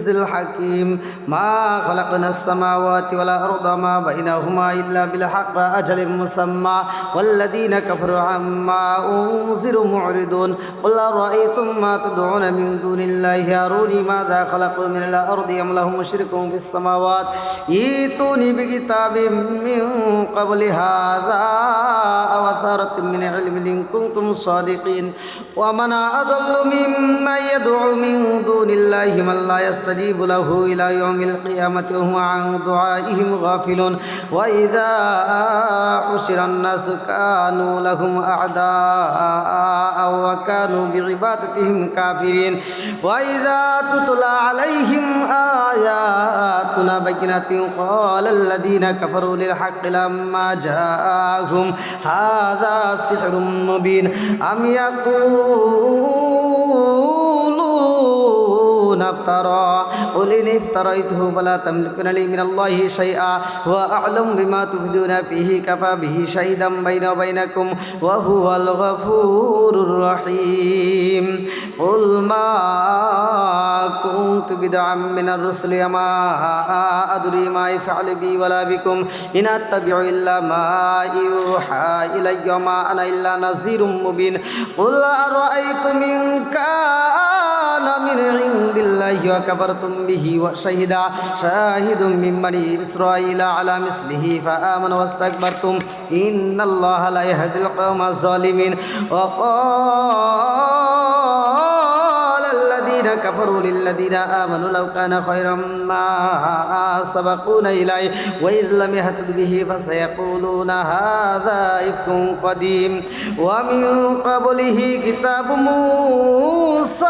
العزيز الحكيم ما خلقنا السماوات والأرض ما بينهما إلا بالحق أجل مسمى والذين كفروا عما أنذروا معرضون قل أرأيتم ما تدعون من دون الله أروني ماذا خلقوا من الأرض أم لهم شرك في السماوات ائتوني بكتاب من قبل هذا أو أثارة من علم إن كنتم صادقين ومن أضل ممن يدعو من دون الله من لا يستجيب له إلى يوم القيامة وهم عن دعائهم غافلون. وإذا حشر الناس كانوا لهم أعداء وكانوا بعبادتهم كافرين. وإذا تتلى عليهم آياتنا بينات قال الذين كفروا للحق لما جاءهم هذا سحر مبين. أم يقولون افترى قل إن افتريته فلا تملكون لي من الله شيئا هو أعلم بما تبدون فيه كفى به شهيدا بيني وبينكم وهو الغفور الرحيم قل ما كنت بدعا من الرسل ما أدري ما يفعل بي ولا بكم إن أتبع إلا ما يوحى إلي وما أنا إلا نذير مبين قل أرأيتم إن كان من عند الله وكفرتم به وشهد شاهد من بني إسرائيل على مثله فآمن واستكبرتم إن الله لا يهدي القوم الظالمين وقال الذين كفروا للذين آمنوا لو كان خيرا ما سبقونا إليه وإذ لم يهتد به فسيقولون هذا إفك قديم ومن قبله كتاب موسى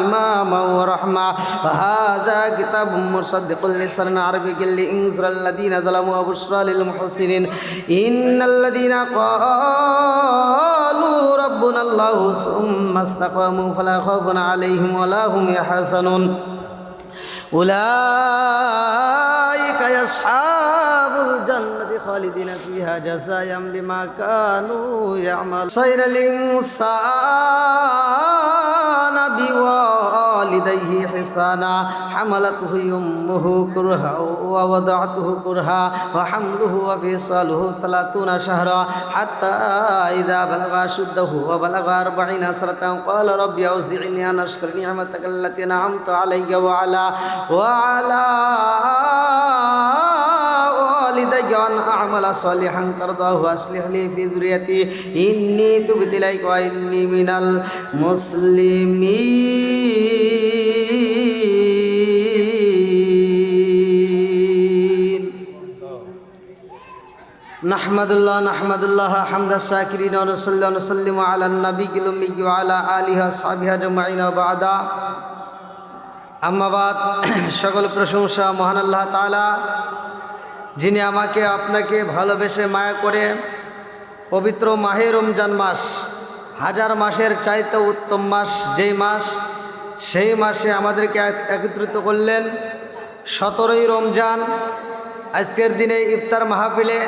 إماما ورحمة فهذا كتاب مصدق لسان عربي لإنذر الذين ظلموا وبشرى للمحسنين إن الذين قالوا ربنا الله ثم استقاموا فلا خوف عليهم ولا هم يحزنون أولئك أصحاب الجنة خالدين فيها جزاء بما كانوا يعملون خير الإنسان بوالديه حسانا حملته أمه كرها ووضعته كرها وحمله وفصاله ثلاثون شهرا. حتى إذا بلغ أشده وبلغ أربعين سنة قال رب أوزعني أن أشكر نعمتك التي أنعمت علي وعلى وعلى আন আমালা সালিহান তারদাহু আসলিহ ফি যুরিয়াতি ইন্নী তুবতু ওয়া মিনাল মুসলিমিন। নাহমাদুল্লাহ নাহমাদুল্লাহ হামদা শাকিরিন ওয়া নুসাল্লি, ওয়া নুসাল্লিমু আলা নাবিয়িল উম্মি ওয়া আলা আলিহি ওয়া আজমাইন ওয়া বাদা। আম্মাবাদ সকল প্রশংসা মহান আল্লাহ তালা যিনি আমাকে আপনাকে ভালোবেসে মায়া করে পবিত্র মাহে রমজান মাস, হাজার মাসের চাইতে উত্তম মাস যেই মাস, সেই মাসে আমাদেরকে এক- একত্রিত করলেন। সতেরোই রমজান, আজকের দিনে ইফতার মাহফিলে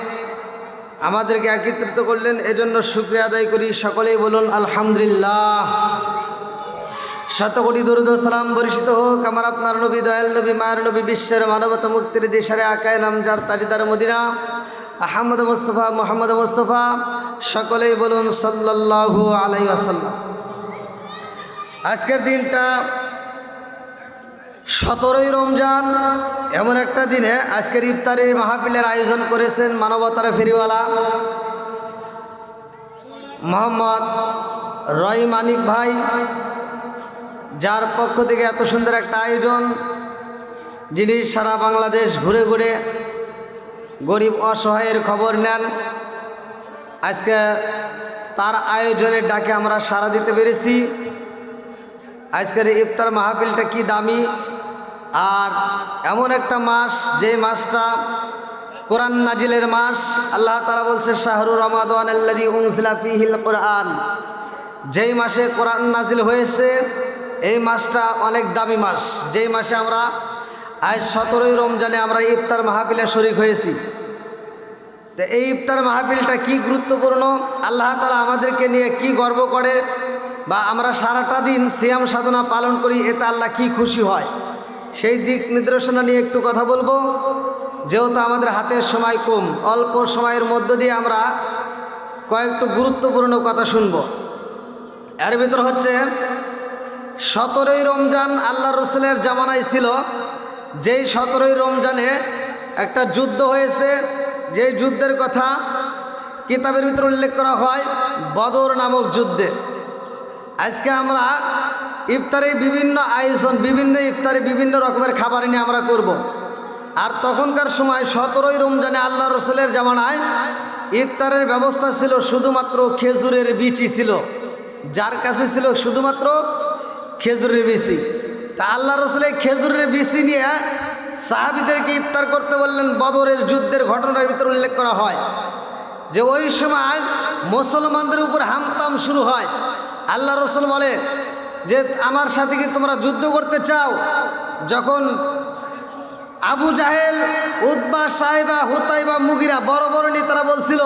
আমাদেরকে একত্রিত করলেন। এজন্য শুক্রিয়া আদায় করি। সকলেই বলুন, আলহামদুলিল্লাহ। শতকোটি দুরুদ সালাম বরিষ্ঠিত হোক। আমার আপনার নবী, দয়াল নবী মায়ের নবী, বিশ্বের মানবতা মুক্তির দেশারে আকায় নাম যার তারিদার মদিনা। আহমদ মোস্তফা, মোহাম্মদ মোস্তফা, সকলেই বলুন সাল্লাল্লাহু আলাই আসাল্লাম আজকের দিনটা সতেরোই রমজান, এমন একটা দিনে আজকের ইফতারের মাহফিলের আয়োজন করেছেন মানবতার ফেরিওয়ালা মোহাম্মদ রয় মানিক ভাই। যার পক্ষ থেকে এত সুন্দর একটা আয়োজন, যিনি সারা বাংলাদেশ ঘুরে ঘুরে গরিব অসহায়ের খবর নেন, আজকে তার আয়োজনের ডাকে আমরা সাড়া দিতে পেরেছি। আজকের ইফতার মাহফিলটা কি দামি, আর এমন একটা মাস, যে মাসটা কোরআন নাজিলের মাস, আল্লাহ তারা বলছে শাহরুর রমাদান আল্লাদি উংসিলা ফিহিল কোরআন। যেই মাসে কোরআন নাজিল হয়েছে এই মাসটা অনেক দামি মাস। যেই মাসে আমরা আজ সতেরোই রমজানে আমরা ইফতার মাহফিলে শরিক হয়েছি। তো এই ইফতার মাহফিলটা কি গুরুত্বপূর্ণ? আল্লাহ তালা আমাদেরকে নিয়ে কি গর্ব করে বা আমরা সারাটা দিন সিয়াম সাধনা পালন করি, এতে আল্লাহ কি খুশি হয়? সেই দিক নির্দেশনা নিয়ে একটু কথা বলব। যেহেতু আমাদের হাতের সময় কম, অল্প সময়ের মধ্য দিয়ে আমরা কয়েকটু গুরুত্বপূর্ণ কথা শুনব। এর ভিতর হচ্ছে সতেরোই রমজান আল্লাহ রসুলের জামানায় ছিল। যেই সতেরোই রমজানে একটা যুদ্ধ হয়েছে, যেই যুদ্ধের কথা কিতাবের ভিতরে উল্লেখ করা হয়, বদর নামক যুদ্ধে। আজকে আমরা ইফতারে বিভিন্ন আয়োজন, বিভিন্ন ইফতারে বিভিন্ন রকমের খাবার নিয়ে আমরা করব। আর তখনকার সময় সতেরোই রমজানে আল্লাহ রসুলের জামানায় ইফতারের ব্যবস্থা ছিল, শুধুমাত্র খেজুরের বিচি ছিল। যার কাছে ছিল শুধুমাত্র খেজুরের বিচি। তা আল্লাহ রসুলের খেজুরের বিচি নিয়ে সাহাবিদেরকে ইফতার করতে বললেন, বদরের যুদ্ধের ঘটনার ভিতরে উল্লেখ করা হয় যে ওই সময় মুসলমানদের উপর হামতাম শুরু হয়। আল্লাহ রসুল বলে যে, আমার সাথে কি তোমরা যুদ্ধ করতে চাও? যখন আবু জাহেল উদ্বা সাহেবা, হুতাইবা, মুগিরা বড় বড় নেতারা বলছিল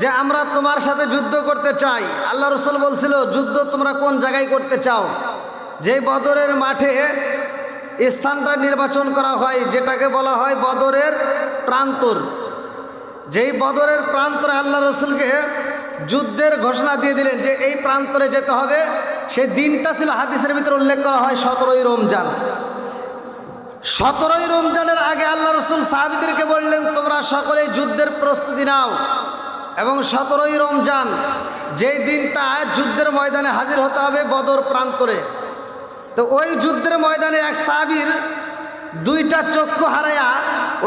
যে, আমরা তোমার সাথে যুদ্ধ করতে চাই। আল্লাহ রসুল বলছিল, যুদ্ধ তোমরা কোন জায়গায় করতে চাও? যে বদরের মাঠে স্থানটা নির্বাচন করা হয়, যেটাকে বলা হয় বদরের প্রান্তর। যেই বদরের প্রান্তরে আল্লাহ রসুলকে যুদ্ধের ঘোষণা দিয়ে দিলেন যে এই প্রান্তরে যেতে হবে সেই দিনটা ছিল হাদিসের ভিতরে উল্লেখ করা হয় সতেরোই রমজান। সতেরোই রমজানের আগে আল্লাহ রসুল সাহাবিদেরকে বললেন, তোমরা সকলেই যুদ্ধের প্রস্তুতি নাও। এবং সতেরোই রমজান যেই দিনটা যুদ্ধের ময়দানে হাজির হতে হবে বদর প্রান্তরে। তো ওই যুদ্ধের ময়দানে এক সাহাবির দুইটা চক্ষু হারাইয়া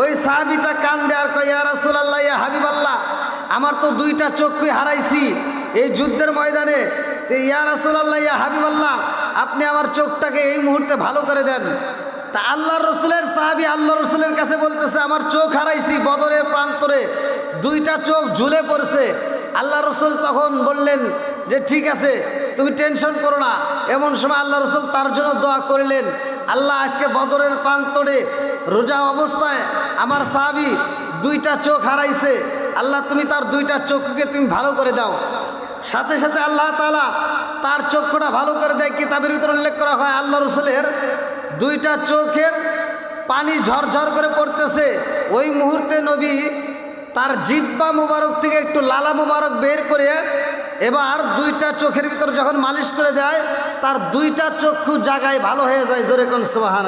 ওই সাহাবিটা কান দেয়ার কইয়া রাসুলাল্লাহ, ইয়া হাবিবাল্লাহ, আমার তো দুইটা চক্ষুই হারাইছি। এই যুদ্ধের ময়দানে তো, ইয়া রাসুলাল্লাহ, ইয়া হাবিবাল্লাহ, আপনি আমার চোখটাকে এই মুহূর্তে ভালো করে দেন। তা আল্লাহ রসুলের সাহাবি আল্লাহ রসুলের কাছে বলতেছে, আমার চোখ হারাইছি বদরের প্রান্তরে, দুইটা চোখ ঝুলে পড়ছে। আল্লাহ রসুল তখন বললেন যে, ঠিক আছে তুমি টেনশন করো না। এমন সময় আল্লাহ রসুল তার জন্য দোয়া করিলেন, আল্লাহ, আজকে বদরের প্রান্তরে রোজা অবস্থায় আমার সাহাবি দুইটা চোখ হারাইছে। আল্লাহ, তুমি তার দুইটা চোখকে তুমি ভালো করে দাও। সাথে সাথে আল্লাহ তালা তার চক্ষুটা ভালো করে দেয়। কিতাবের ভিতরে উল্লেখ করা হয়, আল্লাহ রসুলের দুইটা চোখের পানি ঝরঝর করে পড়তেছে। ওই মুহূর্তে নবী তার জিব্বা মুবারক থেকে একটু লালা মুবারক বের করে এবার দুইটা চোখের ভিতর যখন মালিশ করে দেয়, তার দুইটা চক্ষু জায়গায় ভালো হয়ে যায়, জোরে কোন সুবাহান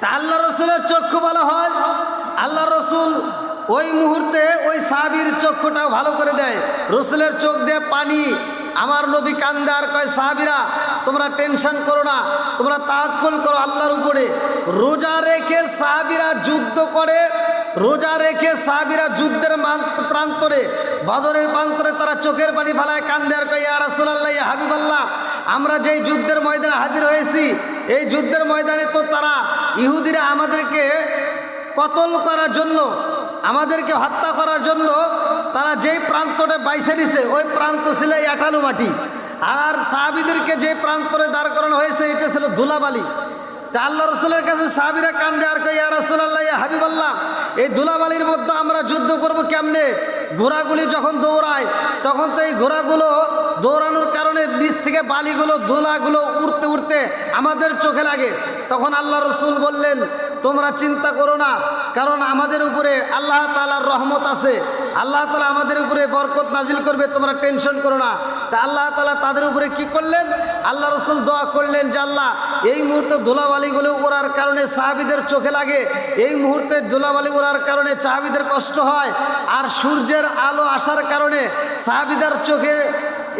তা আল্লাহ রসুলের চক্ষু ভালো হয়, আল্লাহ রসুল ওই মুহূর্তে ওই সাহাবির চক্ষুটাও ভালো করে দেয়। রসুলের চোখ দিয়ে পানি, আমার নবী কান্দার কয়, সাহাবিরা, তোমরা টেনশন করো না, তোমরা তাক্কল করো আল্লাহর উপরে। রোজা রেখে সাহাবিরা যুদ্ধ করে রোজা রেখে সাহাবিরা যুদ্ধের প্রান্তরে, বদরের প্রান্তরে তারা চোখের পানি ফালায় কান্দে আর কয় রাসুলাল্লাহ হাবিবাল্লাহ, আমরা যেই যুদ্ধের ময়দানে হাজির হয়েছি, এই যুদ্ধের ময়দানে তো তারা ইহুদিরা আমাদেরকে কতল করার জন্য, আমাদেরকে হত্যা করার জন্য তারা যেই প্রান্তটা বাইছে নিছে, ওই প্রান্ত ছিল এই আটালু মাটি। আর সাহাবিদেরকে যে প্রান্তরে দাঁড় করানো হয়েছে, এটা ছিল ধুলাবালি। তা আল্লাহ রসুলের কাছে সাহাবিরা কান্দে আর কই রসুল্লাহ হাবিবাল্লাহ, এই ধুলাবালির মধ্যে আমরা যুদ্ধ করব কেমনে? ঘোড়াগুলি যখন দৌড়ায়, তখন তো এই ঘোড়াগুলো দৌড়ানোর কারণে নিচ থেকে বালিগুলো, ধুলাগুলো উড়তে উড়তে আমাদের চোখে লাগে। তখন আল্লাহ রসুল বললেন, তোমরা চিন্তা করো না, কারণ আমাদের উপরে আল্লাহ তালার রহমত আছে। আল্লাহ তালা আমাদের উপরে বরকত নাজিল করবে, তোমরা টেনশন করো না। তা আল্লাহ তালা তাদের উপরে কি করলেন? আল্লাহ রসুল দোয়া করলেন যে, আল্লাহ, এই মুহূর্তে ধুলাবালিগুলো ওড়ার কারণে সাহাবিদের চোখে লাগে, এই মুহূর্তে ধুলাবালি ওড়ার কারণে সাহাবিদের কষ্ট হয়, আর সূর্যের আলো আসার কারণে সাহাবিদের চোখে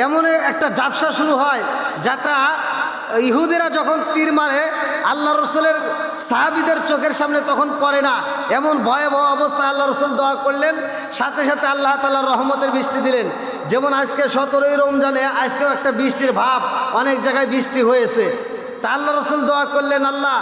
এমন একটা জাপসা শুরু হয়, যেটা ইহুদিরা যখন তীর মারে আল্লাহ রসুলের সাহাবিদের চোখের সামনে তখন পড়ে না। এমন ভয়াবহ অবস্থায় আল্লাহ রসুল দোয়া করলেন, সাথে সাথে আল্লাহ তাল্লাহ রহমতের বৃষ্টি দিলেন। যেমন আজকে সতেরোই রমজানে আজকেও একটা বৃষ্টির ভাব, অনেক জায়গায় বৃষ্টি হয়েছে। তা আল্লাহ রসুল দোয়া করলেন, আল্লাহ,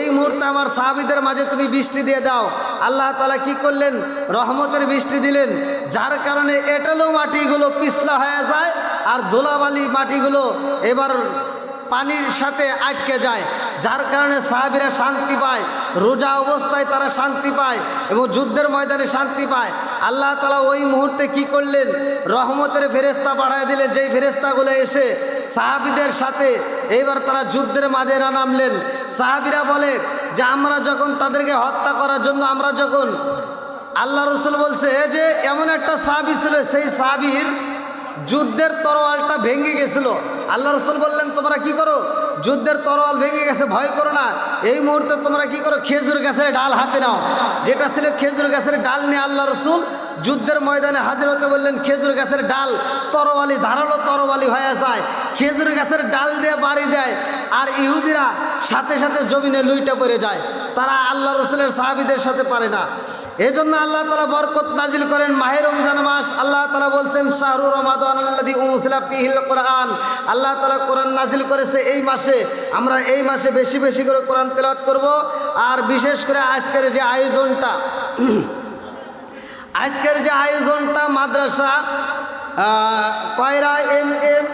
এই মুহূর্তে আমার সাহাবিদের মাঝে তুমি বৃষ্টি দিয়ে দাও। আল্লাহ তালা কি করলেন? রহমতের বৃষ্টি দিলেন, যার কারণে এটালো মাটিগুলো পিছলা হয়ে যায় আর ধুলাবালি মাটিগুলো এবার পানির সাথে আটকে যায়, যার কারণে সাহাবিরা শান্তি পায়, রোজা অবস্থায় তারা শান্তি পায় এবং যুদ্ধের ময়দানে শান্তি পায়। আল্লাহ তালা ওই মুহূর্তে কি করলেন? রহমতের ফেরেস্তা পাঠায় দিলেন, যেই ফেরেস্তাগুলো এসে সাহাবিদের সাথে এইবার তারা যুদ্ধের মাঝে নামলেন। সাহাবিরা বলে যে, আমরা যখন তাদেরকে হত্যা করার জন্য আমরা যখন আল্লাহ রসুল বলছে যে এমন একটা সাহাবি ছিল, সেই সাহাবির যুদ্ধের তরোয়ালটা ভেঙে গেছিল। আল্লাহ রসুল বললেন, তোমরা কি করো? যুদ্ধের তরোয়াল ভেঙে গেছে, ভয় করো না। এই মুহূর্তে তোমরা কি করো? খেজুর গাছের ডাল হাতে নাও। যেটা ছিল খেজুর গাছের ডাল নিয়ে আল্লাহ রসুল যুদ্ধের ময়দানে হাজির হতে বললেন, খেজুর গাছের ডাল তরবালি ধারালো তরবালি হয়ে যায়। খেজুর গাছের ডাল দিয়ে বাড়ি দেয় আর ইহুদিরা সাথে সাথে জমিনে লুইটা পড়ে যায়। তারা আল্লাহ রসুলের সাহাবিদের সাথে পারে না। এজন্য আল্লাহ তালা বরকত নাজিল করেন মাহে রমজান মাস। আল্লাহ তালা বলছেন, শাহরু রমাদান ফিহিল কোরআন। আল্লাহ তালা কোরআন নাজিল করেছে এই মাসে। আমরা এই মাসে বেশি বেশি করে কোরআন তেলাওয়াত করব। আর বিশেষ করে আজকের যে আয়োজনটা, আজকের যে আয়োজনটা মাদ্রাসা Koyra M M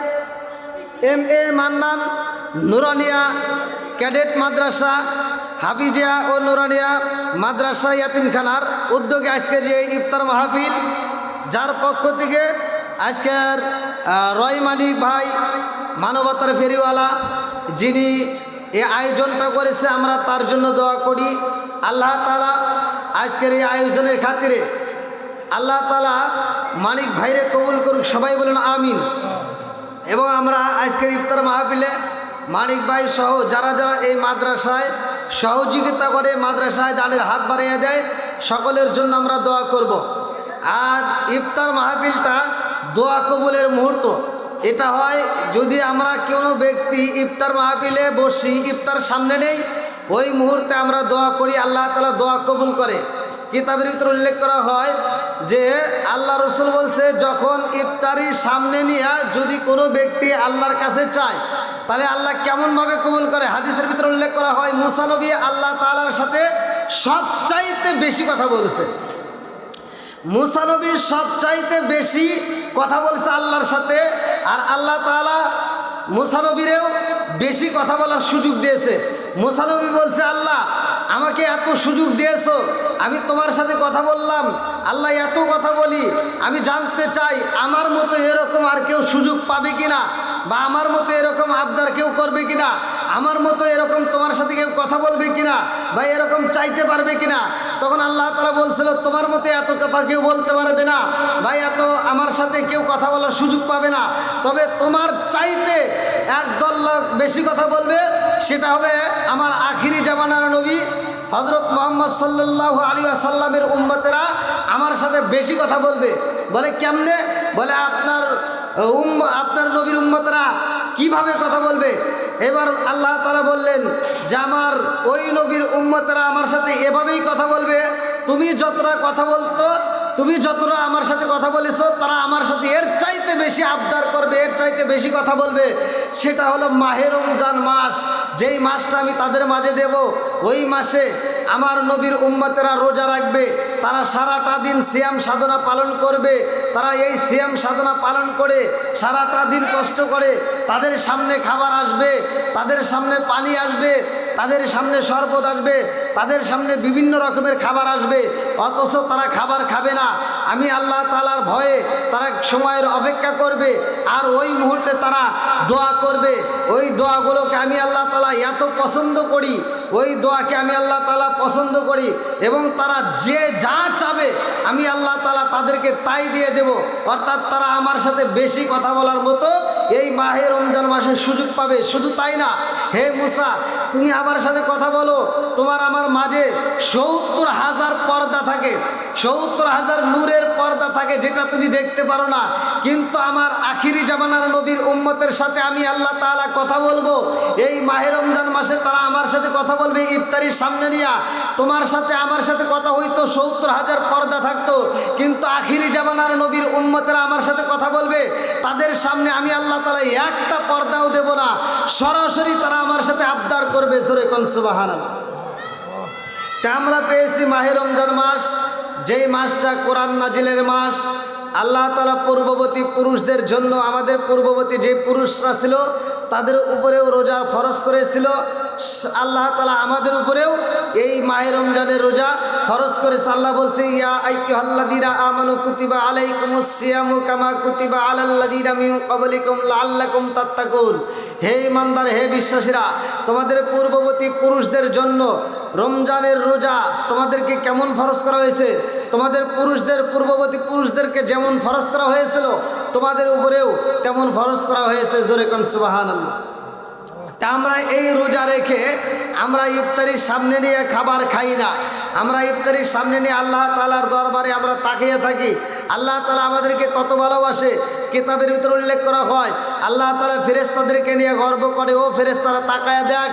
M A Mannan, Nuraniya cadet মাদ্রাসা হাফিজিয়া ও নুরানিয়া মাদ্রাসা ইয়াতিমখানার উদ্যোগে আজকের যে ইফতার মাহফিল, যার পক্ষ থেকে আজকের রয় মানিক ভাই, মানবতার ফেরিওয়ালা, যিনি এই আয়োজনটা করেছে, আমরা তার জন্য দোয়া করি। আল্লাহ তালা আজকের এই আয়োজনের খাতিরে আল্লাহ তালা মানিক ভাইরে কবুল করুক, সবাই বলুন আমিন। এবং আমরা আজকের ইফতার মাহফিলে মানিক ভাই সহ যারা যারা এই মাদ্রাসায় সহযোগিতা করে মাদ্রাসায় দাঁড়ের হাত বাড়িয়ে দেয়। সকলের জন্য আমরা দোয়া করব। আর ইফতার মাহফিলটা দোয়া কবুলের মুহূর্ত। এটা হয় যদি আমরা কোনো ব্যক্তি ইফতার মাহফিলে বসি, ইফতার সামনে নেই, ওই মুহূর্তে আমরা দোয়া করি, আল্লাহ তালা দোয়া কবুল করে। কিতাবের ভিতরে উল্লেখ করা হয় যে আল্লাহ রসুল বলছে, যখন ইফতারির সামনে নিয়ে যদি কোনো ব্যক্তি আল্লাহর কাছে চায় তাহলে আল্লাহ কেমনভাবে কবুল করে? হাদিসের ভিতরে উল্লেখ করা হয় মুসানবী আল্লাহ তালার সাথে সবচাইতে বেশি কথা বলছে। মুসানবী সবচাইতে বেশি কথা বলছে আল্লাহর সাথে, আর আল্লাহ তালা মুসানবীরেও বেশি কথা বলার সুযোগ দিয়েছে। মুসানবী বলছে, আল্লাহ আমাকে এত সুযোগ দিয়েছ, আমি তোমার সাথে কথা বললাম, আল্লাহ এত কথা বলি, আমি জানতে চাই আমার মতো এরকম আর কেউ সুযোগ পাবে কিনা, বা আমার মতো এরকম আবদার কেউ করবে কিনা, আমার মতো এরকম তোমার সাথে কেউ কথা বলবে কিনা, বা এরকম চাইতে পারবে কিনা? তখন আল্লাহ তালা বলছিল, তোমার মতো এত কথা কেউ বলতে পারবে না ভাই এত আমার সাথে কেউ কথা বলার সুযোগ পাবে না। তবে তোমার চাইতে একদল বেশি কথা বলবে সেটা হবে আমার আখিরি জামানার নবী হজরত মোহাম্মদ সাল্লাহ আলী আসাল্লামের উম্মতেরা আমার সাথে বেশি কথা বলবে। বলে কেমনে? বলে আপনার উম আপনার নবীর উম্মতরা কীভাবে কথা বলবে? এবার আল্লাহ তালা বললেন, যে আমার ওই নবীর উম্মতরা আমার সাথে এভাবেই কথা বলবে। তুমি যতটা কথা বলতো তুমি যতটা আমার সাথে কথা বলেছ, তারা আমার সাথে এর চাইতে বেশি আবদার করবে, এর চাইতে বেশি কথা বলবে। সেটা হলো মাহে রমজান মাস। যেই মাসটা আমি তাদের মাঝে দেব, ওই মাসে আমার নবীর উম্মতেরা রোজা রাখবে। তারা সারাটা দিন সিয়াম সাধনা পালন করবে। তারা এই সিয়াম সাধনা পালন করে সারাটা দিন কষ্ট করে তাদের সামনে খাবার আসবে, তাদের সামনে পানি আসবে তাদের সামনে শরবত আসবে, তাদের সামনে বিভিন্ন রকমের খাবার আসবে, অথচ তারা খাবার খাবে না। আমি আল্লাহ তালার ভয়ে তারা সময়ের অপেক্ষা করবে, আর ওই মুহূর্তে তারা দোয়া করবে। ওই দোয়াগুলোকে আমি আল্লাহ তালা এত পছন্দ করি ওই দোয়াকে আমি আল্লাহ তালা পছন্দ করি এবং তারা যে যা চাবে আমি আল্লাহ তালা তাদেরকে তাই দিয়ে দেব। অর্থাৎ তারা আমার সাথে বেশি কথা বলার মতো এই মাহে রমজান মাসে সুযোগ পাবে। শুধু তাই না, হে মুসা, তুমি আমার সাথে কথা বলো। তোমার আমার মাঝে সত্তর হাজার পর্দা থাকে। সত্তর হাজার নূরের পর্দা থাকে যেটা তুমি দেখতে পারো না। কিন্তু আমার আখিরি জামানার নবীর উম্মতের সাথে আমি আল্লাহ তালা কথা বলব। এই মাহে রমজান মাসে তারা আমার সাথে কথা বলবে, ইফতারির সামনে নিয়া। তোমার সাথে আমার সাথে কথা হইতো, সত্তর হাজার পর্দা থাকতো। কিন্তু আখিরি জামানার নবীর উম্মতেরা আমার সাথে কথা বলবে। তাদের সামনে আমি আল্লাহ তালা একটা পর্দাও দেব না। সরাসরি তারা আমার সাথে আবদার করবে, সরে কনসুবাহানা তা আমরা পেয়েছি মাহে রমজান মাস। যেই মাসটা কোরআন নাজিলের মাস, আল্লাহ তালা পূর্ববর্তী পুরুষদের জন্য, আমাদের পূর্ববর্তী যে পুরুষরা ছিল, তাদের উপরেও রোজা ফরজ করেছিল। আল্লাহ তালা আমাদের উপরেও এই মাহে রমজানের রোজা ফরজ করেছে। আল্লাহ বলছে, ইয়া আইয়ুহাল্লাযীনা আমানু কুতিবা আলাইকুমুস সিয়ামু কামা কুতিবা আলাল্লাযীনা মিন ক্বাবলিকুম লাআল্লাকুম তাত্তাকুন। হে ইমানদার, হে বিশ্বাসীরা, তোমাদের পূর্ববর্তী পুরুষদের জন্য রমজানের রোজা তোমাদেরকে কেমন ফরজ করা হয়েছে? তোমাদের পুরুষদের, পূর্ববর্তী পুরুষদেরকে যেমন ফরজ করা হয়েছিল, তোমাদের উপরেও তেমন ফরজ করা হয়েছে। জোরে কোন সুবহানাল্লাহ। তা আমরা এই রোজা রেখে আমরা ইফতারির সামনে নিয়ে খাবার খাই না। আমরা ইফতারির সামনে নিয়ে আল্লাহ তালার দরবারে আমরা তাকিয়ে থাকি। আল্লাহ তালা আমাদেরকে কত ভালোবাসে। কিতাবের ভিতরে উল্লেখ করা হয়, আল্লাহ তালা ফেরেস্তাদেরকে নিয়ে গর্ব করে, ও ফেরেস্তারা তাকায় দেখ,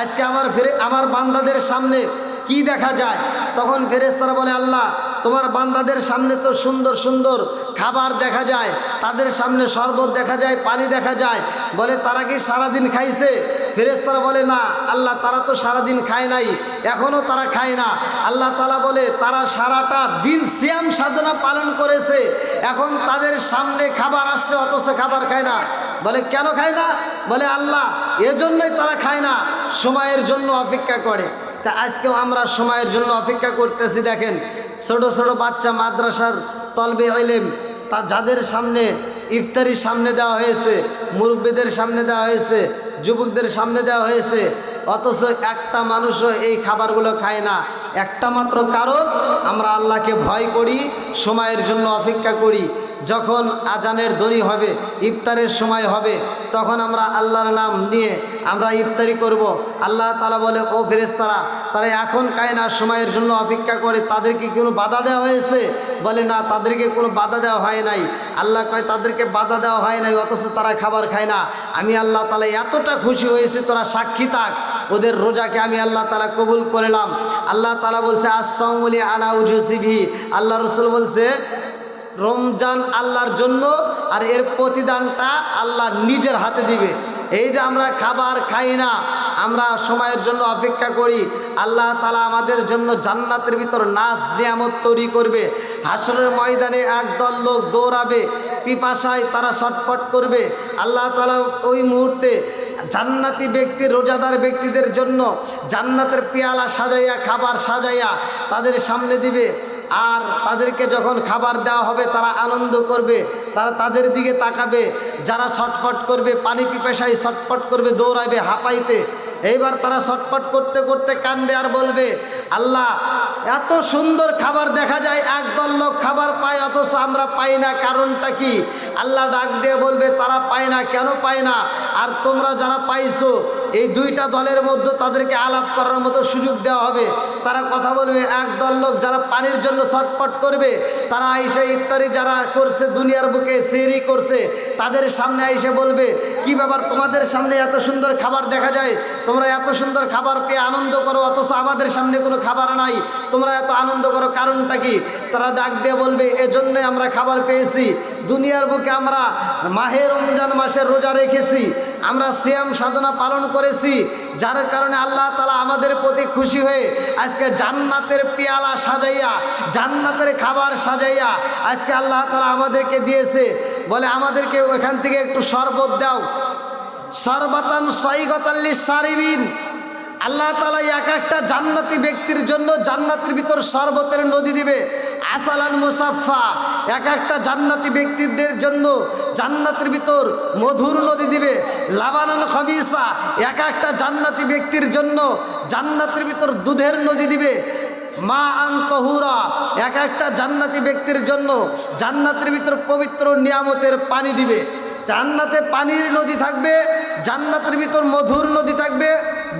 আজকে আমার ফেরে, আমার বান্দাদের সামনে কি দেখা যায়? তখন ফেরেস্তারা বলে, আল্লাহ তোমার বান্দাদের সামনে তো সুন্দর সুন্দর খাবার দেখা যায়, তাদের সামনে শরবত দেখা যায়, পানি দেখা যায়। বলে, তারা কি সারাদিন খাইছে? ফেরেস্তারা বলে, না, আল্লাহ তারা তো সারাদিন খায় নাই এখনও তারা খায় না। আল্লাহ তালা বলে, তারা সারাটা দিন সিয়াম সাধনা পালন করেছে, এখন তাদের সামনে খাবার আসছে, অথচ খাবার খায় না। বলে, কেন খায় না? বলে, আল্লাহ, এজন্যই তারা খায় না, সময়ের জন্য অপেক্ষা করে। তা আজকেও আমরা সময়ের জন্য অপেক্ষা করতেছি, দেখেন, ছোট ছোট বাচ্চা মাদ্রাসার তলবে হইলেম তা যাদের সামনে ইফতারির সামনে দেওয়া হয়েছে, মুরব্বীদের সামনে দেওয়া হয়েছে, যুবকদের সামনে দেওয়া হয়েছে, অথচ একটা মানুষও এই খাবারগুলো খায় না। একটা মাত্র কারণ, আমরা আল্লাহকে ভয় করি, সময়ের জন্য অপেক্ষা করি। যখন আজানের দড়ি হবে, ইফতারের সময় হবে, তখন আমরা আল্লাহর নাম নিয়ে আমরা ইফতারি করব। আল্লাহ তালা বলে, ও ফেরেস্তারা তারা এখন খায় না সময়ের জন্য অপেক্ষা করে, তাদেরকে কোনো বাধা দেওয়া হয়েছে? বলে, না, তাদেরকে কোনো বাধা দেওয়া হয় নাই। আল্লাহ কয়, তাদেরকে বাধা দেওয়া হয় নাই, অথচ তারা খাবার খায় না। আমি আল্লাহ তালা এতটা খুশি হয়েছি, তোরা সাক্ষী থাক, ওদের রোজাকে আমি আল্লাহ তালা কবুল করলাম। আল্লাহ তালা বলছে আসলি আনা উজুসিভি আল্লাহ রসুল বলছে রমজান আল্লাহর জন্য আর এর প্রতিদানটা আল্লাহ নিজের হাতে দিবে। এই যে আমরা খাবার খাই না, আমরা সময়ের জন্য অপেক্ষা করি, আল্লাহ তালা আমাদের জন্য জান্নাতের ভিতর নাচ নিয়ামত তৈরি করবে। হাসনের ময়দানে একদল লোক দৌড়াবে, পিপাসায় তারা ছটফট করবে। আল্লাহ তালা ওই মুহূর্তে জান্নাতি ব্যক্তি, রোজাদার ব্যক্তিদের জন্য জান্নাতের পেয়ালা সাজাইয়া, খাবার সাজাইয়া তাদের সামনে দিবে। আর তাদেরকে যখন খাবার দেওয়া হবে, তারা আনন্দ করবে, তারা তাদের দিকে তাকাবে, যারা ছটফট করবে, পানি পিপাসায় ছটফট করবে, দৌড়াবে, হাঁপাইতে, এইবার তারা ছটফট করতে করতে কান্দবে আর বলবে, আল্লাহ, এত সুন্দর খাবার দেখা যায়, একদল লোক খাবার পায়, অথচ আমরা পাই না, কারণটা কি? আল্লাহ ডাক দিয়ে বলবে, তারা পায় না, কেন পায় না? আর তোমরা যারা পাইছো এই দুইটা দলের মধ্যে তাদেরকে আলাপ করার মতো সুযোগ দেওয়া হবে। তারা কথা বলবে, এক দল লোক যারা পানির জন্য ছটপট করবে, তারা আইসে ইত্যাদি যারা করছে, দুনিয়ার বুকে সেরি করছে, তাদের সামনে আইসে বলবে কি ব্যাপার তোমাদের সামনে এত সুন্দর খাবার দেখা যায়? তোমরা এত সুন্দর খাবার পেয়ে আনন্দ করো, অথচ আমাদের সামনে কোনো খাবার নাই। তোমরা এত আনন্দ করো, কারণটা কি? তারা ডাক দিয়ে বলবে, এজন্যে আমরা খাবার পেয়েছি। দুনিয়ার বুকে আমরা মাহে রমজান মাসের রোজা রেখেছি। আমরা সিয়াম সাধনা পালন করেছি। যার কারণে আল্লাহ তালা আমাদের প্রতি খুশি হয়ে আজকে জান্নাতের পেয়ালা সাজাইয়া, জান্নাতের খাবার সাজাইয়া আজকে আল্লাহ তালা আমাদেরকে দিয়েছে। বলে, আমাদেরকে ওখান থেকে একটু শরবত দাও। সর্বতান সৈগতাল্লি সারিবিন আল্লাহ তালা এক একটা জান্নাতি ব্যক্তির জন্য জান্নাতের ভিতর শরবতের নদী দিবে। আসালান মুসাফা এক একটা জান্নাতি ব্যক্তিদের জন্য জান্নাতের ভিতর মধুর নদী দিবে। লাবানান খবিসা এক একটা জান্নাতি ব্যক্তির জন্য জান্নাতের ভিতর দুধের নদী দিবে। মা আন্তহুরা এক একটা জান্নাতি ব্যক্তির জন্য জান্নাতের ভিতর পবিত্র নিয়ামতের পানি দিবে। জান্নাতে পানির নদী থাকবে, জান্নাতের ভিতর মধুর নদী থাকবে,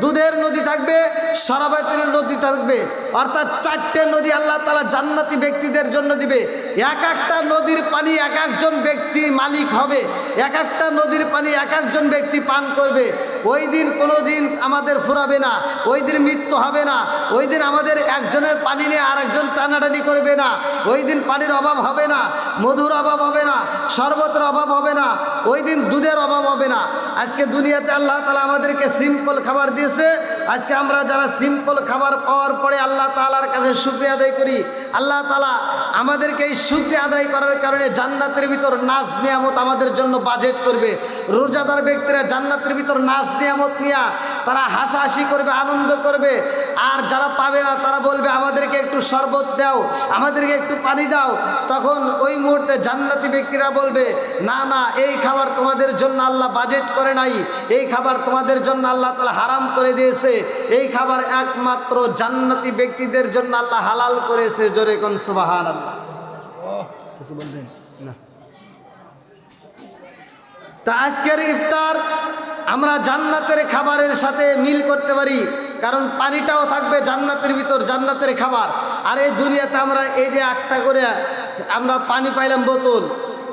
দুধের নদী থাকবে, সরাবাতের নদী থাকবে। অর্থাৎ চারটে নদী আল্লাহ তালা জান্নাতি ব্যক্তিদের জন্য দিবে। এক একটা নদীর পানি এক একজন ব্যক্তি মালিক হবে। এক একটা নদীর পানি এক একজন ব্যক্তি পান করবে। ওই দিন কোনো দিন আমাদের ফুরাবে না, ওই দিন মৃত্যু হবে না, ওই দিন আমাদের একজনের পানি নিয়ে আর একজন টানাটানি করবে না, ওই দিন পানির অভাব হবে না, মধুর অভাব হবে না, শরবতের অভাব হবে না, ওই দিন দুধের অভাব হবে না। আজকে দুনিয়াতে আল্লাহ তালা আমাদেরকে সিম্পল খাবার দিয়েছে, আজকে আমরা যারা সিম্পল খাবার পাওয়ার পরে আল্লাহ তালার কাছে শুক্রিয়া আদায় করি। আল্লাহ তালা আমাদেরকে এই সুদে আদায় করার কারণে জান্নাতের ভিতর নাচ নিয়ামত আমাদের জন্য বাজেট করবে। রোজাদার ব্যক্তিরা জান্নাতের ভিতর নাচ নিয়ামত নিয়া তারা হাসাহাসি করবে, আনন্দ করবে। আর যারা পাবে না, তারা বলবে, আমাদেরকে একটু শরবত দাও, আমাদেরকে একটু পানি দাও। তখন ওই মুহূর্তে জান্নাতি ব্যক্তিরা বলবে, না না, এই খাবার তোমাদের জন্য আল্লাহ বাজেট করে নাই। এই খাবার তোমাদের জন্য আল্লাহ তালা হারাম করে দিয়েছে। এই খাবার একমাত্র জান্নাতি ব্যক্তিদের জন্য আল্লাহ হালাল করেছে। জোরে কোন সুবাহান আল্লাহ। বলবেন না তা আজকের ইফতার আমরা জান্নাতের খাবারের সাথে মিল করতে পারি, কারণ পানিটাও থাকবে জান্নাতের ভিতর, জান্নাতের খাবার। আর এই দুনিয়াতে আমরা এই যে একটা করে আমরা পানি পাইলাম বোতল,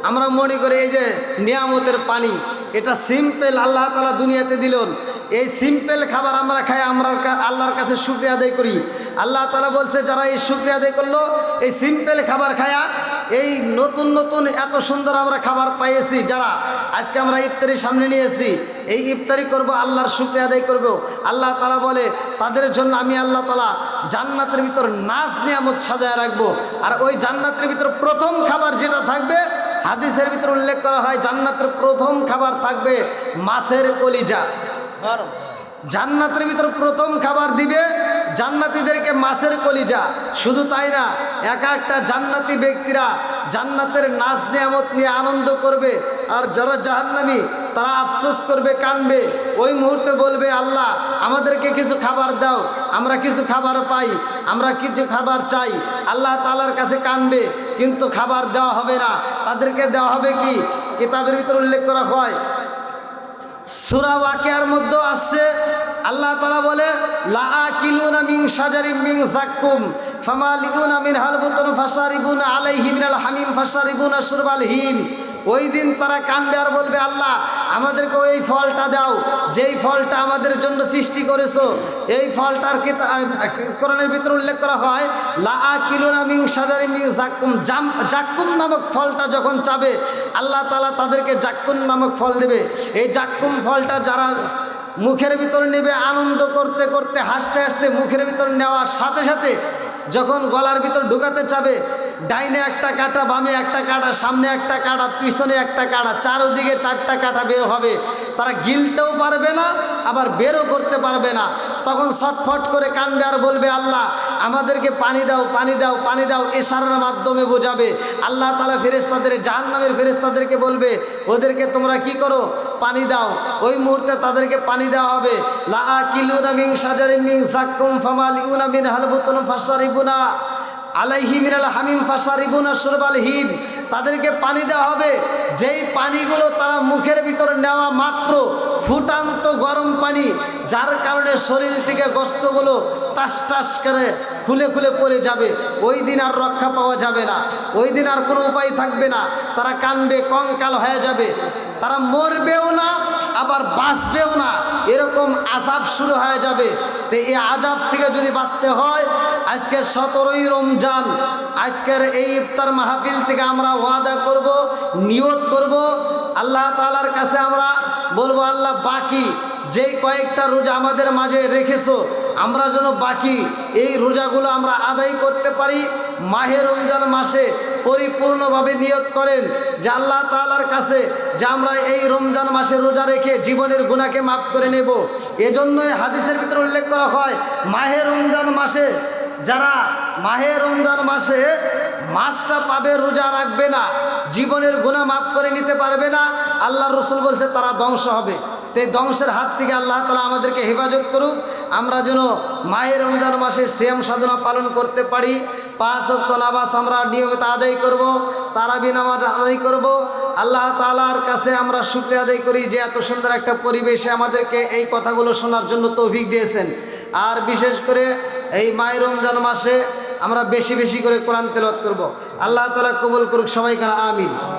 আমরা মনে করি এই যে নিয়ামতের পানি, এটা সিম্পল আল্লাহ তালা দুনিয়াতে দিলেন। এই সিম্পল খাবার আমরা খাই, আমরা আল্লাহর কাছে শুক্রিয়া আদায় করি। আল্লাহ তালা বলছে, যারা এই শুক্রিয়া আদায় করল, এই সিম্পল খাবার খায়া এই নতুন নতুন এত সুন্দর আমরা খাবার পাইয়েছি যারা আজকে আমরা ইফতারি সামনে নিয়েছি এই ইফতারি করব আল্লাহর শুক্রিয়া আদায় করব। আল্লাহ তালা বলে তাদের জন্য আমি আল্লাহ তালা জান্নাতের ভিতর নাচ নিয়ামত সাজায় রাখব। আর ওই জান্নাতের ভিতর প্রথম খাবার যেটা থাকবে হাদিসের ভিতর উল্লেখ করা হয় জান্নাতের প্রথম খাবার থাকবে মাছের কলিজা। জান্নাতের ভিতর প্রথম খাবার দিবে জান্নাতীদেরকে মাছের কলিজা। শুধু তাই না, এক একটা জান্নাতি ব্যক্তিরা জান্নাতের নাচ নিয়ামত নিয়ে আনন্দ করবে আর যারা জাহান্নামি, তারা আফসোস করবে, কানবে। ওই মুহূর্তে বলবে, আল্লাহ, আমাদেরকে কিছু খাবার দাও, আমরা কিছু খাবার পাই, আমরা কিছু খাবার চাই। আল্লাহ তালার কাছে কানবে, কিন্তু খাবার দেওয়া হবে না। তাদেরকে দেওয়া হবে কি? কিতাবের ভিতরে উল্লেখ করা হয়। সুরা ওয়াকিয়ার মধ্যে আসছে আল্লাহ তালা বলে, লা হালবুতুন হামিম হিম। ওই দিন তারা কান্দে আর বলবে, আল্লাহ, আমাদেরকে ওই ফলটা দাও, যেই ফলটা আমাদের জন্য সৃষ্টি করেছ, এই ফলটার কোরআনের ভিতরে উল্লেখ করা হয়, লা কিলুনা মিং সাজারি মিং জাক্কুম জাম জাকুম নামক ফলটা যখন চাবে, আল্লাহ তালা তাদেরকে জাক্কুম নামক ফল দেবে। এই জাক্কুম ফলটা যারা মুখের ভিতর নেবে আনন্দ করতে করতে, হাসতে হাসতে মুখের ভিতর নেওয়ার সাথে সাথে যখন গলার ভিতর ঢুকাতে চাবে, ডাইনে একটা কাটা, বামে একটা কাটা, সামনে একটা কাটা, পিছনে একটা কাটা, চারোদিকে চারটা কাটা বের হবে। তারা গিলতেও পারবে না, আবার বেরও করতে পারবে না। তখন ছটফট করে কানবে আর বলবে, আল্লাহ আমাদেরকে পানি দাও পানি দাও পানি দাও এশারার মাধ্যমে বোঝাবে। আল্লাহ তালা ফেরেস্তাদের জাহান নামের ফেরেস্তাদেরকে বলবে, ওদেরকে তোমরা কি করো? পানি দাও। ওই মুহূর্তে তাদেরকে পানি দেওয়া হবে। লা কিলুনা মিং সাজারিন মিং সাক্কুম ফামালিউনা মিন হালবুতুন ফাসারিবুনা আলাইহি মিনাল হামিম ফাসারিবুনা সুরবাল হিম তাদেরকে পানি দেওয়া হবে। যেই পানিগুলো তারা মুখের ভিতরে নেওয়া মাত্র ফুটান্ত গরম পানি, যার কারণে শরীর থেকে গোস্তগুলো টাস টাস করে খুলে খুলে পড়ে যাবে। ওই দিন আর রক্ষা পাওয়া যাবে না। ওই দিন আর কোনো উপায় থাকবে না। তারা কানবে, কঙ্কাল হয়ে যাবে। তারা মরবেও না, আবার বাঁচবেও না। এরকম আজাব শুরু হয়ে যাবে। তো এই আজাব থেকে যদি বাঁচতে হয়, আজকে সতেরোই রমজান। আজকের এই ইফতার মাহফিল থেকে আমরা ওয়াদা করব, নিয়ত করব। আল্লাহ তালার কাছে আমরা বলব, আল্লাহ বাকি যেই কয়েকটা রোজা আমাদের মাঝে রেখেছো, আমরা যেন বাকি এই রোজাগুলো আমরা আদায় করতে পারি। মাহে রমজান মাসে পরিপূর্ণভাবে নিয়ত করেন যে আল্লাহ তালার কাছে যে আমরা এই রমজান মাসে রোজা রেখে জীবনের গুণাকে মাফ করে নেব। এজন্যই হাদিসের ভিতরে উল্লেখ করা হয়, মাহে রমজান মাসে যারা মাহে রমজান মাসে মাসটা পাবে রোজা রাখবে না, জীবনের গুণা মাফ করে নিতে পারবে না আল্লাহ রসুল বলছে তারা ধ্বংস হবে। এই ধ্বংসের হাত থেকে আল্লাহ তালা আমাদেরকে হেফাজত করুক। আমরা যেন মায়ের রমজান মাসে শ্যাম সাধনা পালন করতে পারি। পাঁচ অক্ত নামাজ আমরা নিয়মিত আদায় করব, তারাবি নামাজ আদায় করব। আল্লাহ তালার কাছে আমরা শুক্রিয়া আদায় করি যে এত সুন্দর একটা পরিবেশে আমাদেরকে এই কথাগুলো শোনার জন্য তৌফিক দিয়েছেন। আর বিশেষ করে এই মায়ের রমজান মাসে আমরা বেশি বেশি করে কোরআন তেলত করব। আল্লাহ তালা কবুল করুক সবাইকে, আমিন।